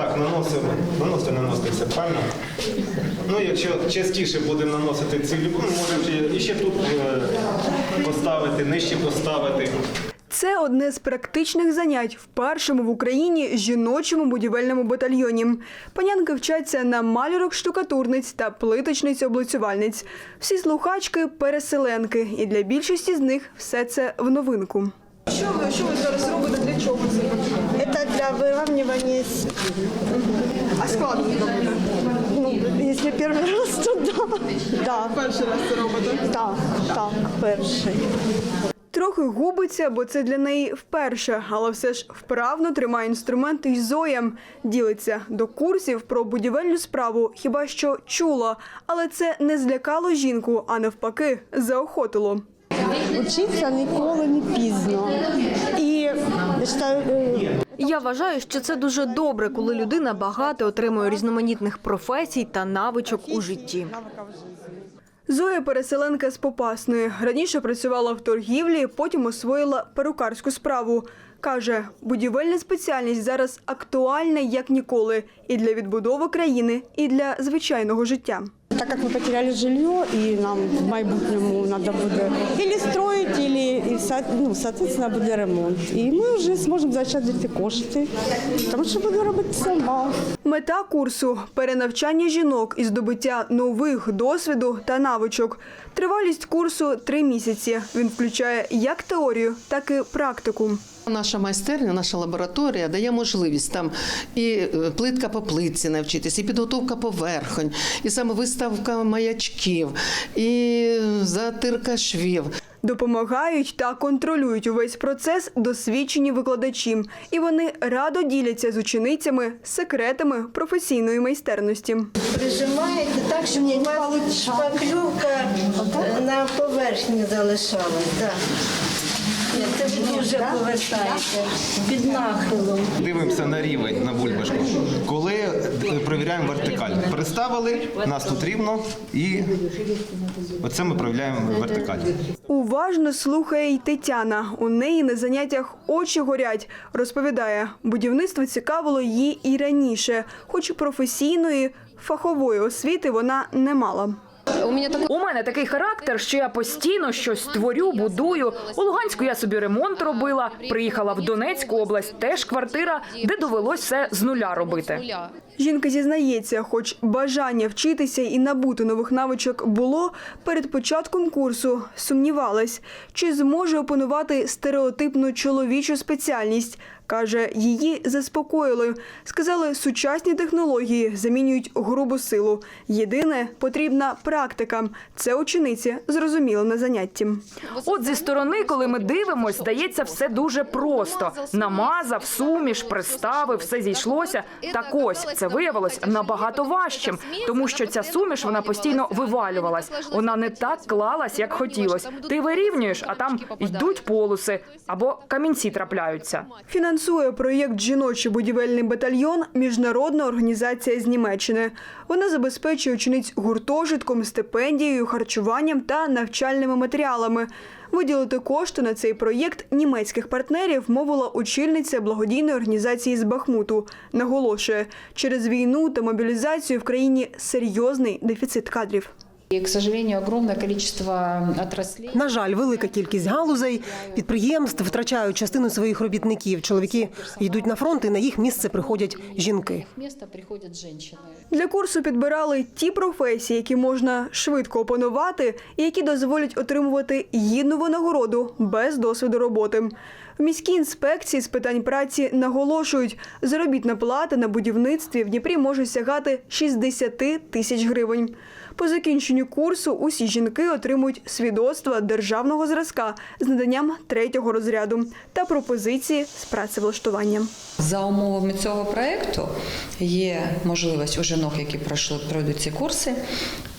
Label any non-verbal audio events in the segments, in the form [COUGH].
Так, наносимо, наносити, наносити все правильно. Ну, якщо частіше будемо наносити любов, можемо ще- і ще тут е, поставити, нижче поставити. Це одне з практичних занять в першому в Україні жіночому будівельному батальйоні. Панянки вчаться на малюрок штукатурниць та плиточниць облицювальниць. Всі слухачки переселенки, і для більшості з них все це в новинку. Що ви, що ви зараз робите? Для чого це? Это для выравнивания с- А складно робити? Ну, если первый [LAUGHS] раз, то да. Да, Перший раз це робите. так, так, перший. Трохи губиться, бо це для неї вперше, але все ж вправно тримає інструмент і Зоя. Ділиться до курсів про будівельну справу, хіба що чула, але це не злякало жінку, а навпаки, заохотило. Учиться ніколи не пізно. Я вважаю, що це дуже добре, коли людина багато отримує різноманітних професій та навичок у житті. Зоя переселенка з Попасної. Раніше працювала в торгівлі, потім освоїла перукарську справу. Каже, будівельна спеціальність зараз актуальна як ніколи і для відбудови країни, і для звичайного життя. так як ми потеряли жилье, і нам в майбутньому треба буде или строить, или, і, со- ну, соответственно, буде ремонт. І ми вже зможемо заощаджувати кошти, тому що буду робити сама. Мета курсу перенавчання жінок і здобуття нових досвіду та навичок. Тривалість курсу три місяці. Він включає як теорію, так і практику. Наша майстерня, наша лабораторія дає можливість там і е, плитка по плитці навчитись, і підготовка поверхонь, і саме виставка маячків, і затирка швів. Допомагають та контролюють увесь процес досвідчені викладачі, і вони радо діляться з ученицями секретами професійної майстерності. Прижимаєте так, щоб у вас шпаклюка на поверхні залишалась. Так. Це дуже повертаєте під нахилом. Дивимося на рівень на бульбашку. Коли е, перевіряємо вертикаль. Приставили, нас тут рівно, і оце ми перевіряємо вертикаль. Уважно слухає й Тетяна. У неї на заняттях очі горять. Розповідає, будівництво цікавило її і раніше, хоч професійної фахової освіти вона не мала. У мене такий характер, що я постійно щось творю, будую. У Луганську я собі ремонт робила. Приїхала в Донецьку область, теж квартира, де довелось все з нуля робити. Жінка зізнається, хоч бажання вчитися і набути нових навичок було, перед початком курсу сумнівалась, чи зможе опанувати стереотипну чоловічу спеціальність. Каже, її заспокоїли. Сказали, сучасні технології замінюють грубу силу. Єдине потрібна практика. Це учениці зрозуміли на занятті. От зі сторони, коли ми дивимось, здається, все дуже просто. Намазав, суміш, приставив, все зійшлося. Так ось це виявилось набагато важчим, тому що ця суміш вона постійно вивалювалась. Вона не так клалась, як хотілось. Ти вирівнюєш, а там йдуть полоси або камінці трапляються. Фінансує проєкт Жіночий будівельний батальйон міжнародна організація з Німеччини. Вона забезпечує учениць гуртожитком, стипендією, харчуванням та навчальними матеріалами. Виділити кошти на цей проєкт німецьких партнерів мовила очільниця благодійної організації з Бахмуту. Наголошує, через війну та мобілізацію в країні серйозний дефіцит кадрів. И, к сожалению, огромное количество отраслей. На жаль, велика кількість галузей підприємств втрачають частину своїх робітників. Чоловіки йдуть на фронт, і на їх місце приходять жінки. Для курсу підбирали ті професії, які можна швидко опанувати, і які дозволять отримувати гідну винагороду без досвіду роботи. В міській інспекції з питань праці наголошують, заробітна плата на будівництві в Дніпрі може сягати 60 тисяч гривень. По закінченню курсу усі жінки отримують свідоцтва державного зразка з наданням третього розряду та пропозиції з працевлаштуванням. За умовами цього проєкту є можливість у жінок, які пройшли пройдуть ці курси,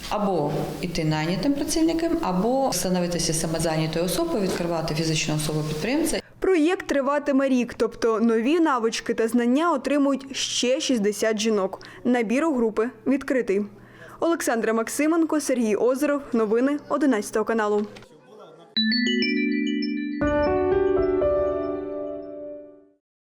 або йти найнятим працівником, або становитися самозайнятою особою, відкривати фізичну особу підприємця Проєкт триватиме рік, тобто нові навички та знання отримують ще 60 жінок. Набір у групи відкритий. Олександра Максименко, Сергій Озеров. Новини 11 каналу.